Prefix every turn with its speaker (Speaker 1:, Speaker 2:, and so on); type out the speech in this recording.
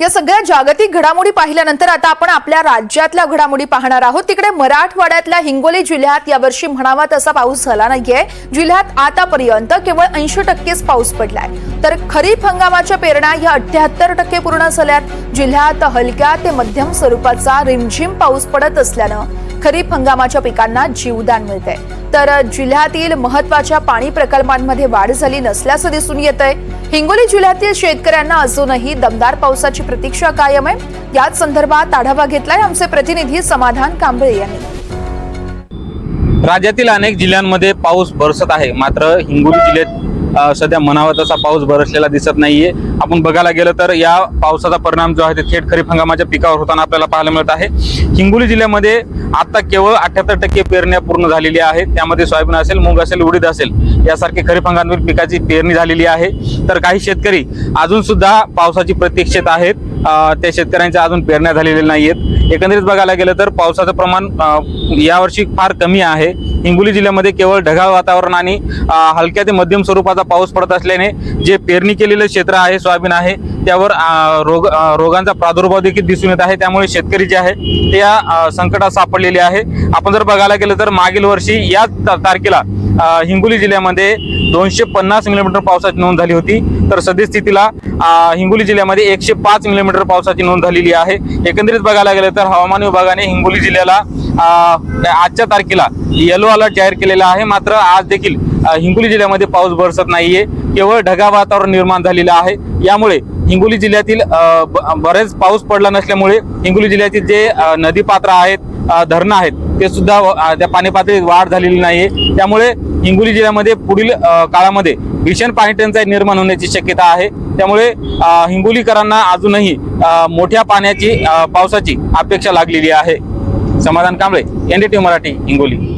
Speaker 1: या सगळ्या जागतिक घडामोडी पाहिल्यानंतर आता आपण आपल्या राज्यातल्या घडामोडी पाहणार आहोत. तिकडे मराठवाड्यातल्या हिंगोली जिल्ह्यात यावर्षी म्हणावा तसा पाऊस झाला नाहीये. जिल्ह्यात आतापर्यंत केवळ ऐंशी टक्केच पाऊस पडलाय. तर खरीप हंगामाच्या पेरण्या या अठ्याहत्तर टक्के पूर्ण झाल्यात. जिल्ह्यात हलक्या ते मध्यम स्वरूपाचा रिमझिम पाऊस पडत असल्यानं खरीप हंगामाच्या पिकांना जीवदान मिळते तर जिल्ह्यातील महत्त्वाच्या पाणी प्रकल्पांमध्ये वाढ झाली नसल्याचं दिसून येत आहे हिंगोली जिल्ह्यातील शेतकऱ्यांना अजूनही दमदार पावसाची प्रतीक्षा कायम आहे. याच संदर्भात आढावा घेतलाय आमचे प्रतिनिधी समाधान कांबळे यांनी.
Speaker 2: राज्यातील अनेक जिल्ह्यांमध्ये पाऊस बरसत आहे. मात्र हिंगोली जिल्ह्यात सध्या म्हणावा तसा पाऊस बरसलेला दिसत नाहीये. आपण बघायला गेलं तर या पावसाचा परिणाम जो आहे ते थेट खरीप हंगामाच्या पिकावर होताना आपल्याला पाहायला मिळत आहे. हिंगोली जिल्ह्यामध्ये आता केवळ अठ्याहत्तर टक्के पेरण्या पूर्ण झालेल्या आहेत त्यामध्ये सोयाबीन असेल मूग असेल उडीद असेल यासारखे खरीप हंगामातील पिकाची पेरणी झालेली आहे. तर काही शेतकरी अजून सुद्धा पावसाची प्रतीक्षेत आहेत. त्या शेतकऱ्यांच्या अजून पेरण्या झालेल्या नाहीयेत. एकंदरीत बघायला गेलं तर पावसाचं प्रमाण यावर्षी फार कमी आहे. हिंगोली जिल्ह्यामध्ये केवळ ढगाळ वातावरण आणि हलक्या ते मध्यम स्वरूपाचा पाऊस पडत असल्याने जे पेरणी केलेलं क्षेत्र आहे सोयाबीन आहे त्यावर रोग रोगांचा प्रादुर्भाव देखील दिसून येत आहे. त्यामुळे शेतकरी जे आहे ते या संकटात सापडलेले आहे. आपण जर बघायला गेलं तर मागील वर्षी याच तारखेला हिंगोली जिल्ह्यामध्ये दोनशे पन्नास मिलीमीटर पावसाची नोंद झाली होती. तर सद्यस्थितीला हिंगोली जिल्ह्यामध्ये एकशे पाच मिलीमीटर पावसाची नोंद झालेली आहे. एकंदरीत बघायला गेलं तर हवामान विभागाने हिंगोली जिल्ह्याला आजच्या तारखेला येलो अलर्ट जाहीर केलेला आहे. मात्र आज देखील हिंगोली जिल्ह्यामध्ये पाऊस बरसत नाहीये. केवळ ढगा वातावरण निर्माण झालेलं आहे. यामुळे हिंगोली जिल्ह्यातील ब- बरेच पाऊस पडला नसल्यामुळे हिंगोली जिल्ह्यातील जे नदीपात्र आहेत धरणं आहेत ते सुद्धा त्या पाणी पातळीत वाढ झालेली नाहीये. त्यामुळे हिंगोली जिल्ह्यामध्ये पुढील काळामध्ये भीषण पाणी टंचाई निर्माण होण्याची शक्यता आहे. त्यामुळे हिंगोलीकरांना अजूनही मोठ्या पाण्याची पावसाची अपेक्षा लागलेली आहे. समाधान कांबळे एनडीटी मराठी हिंगोली.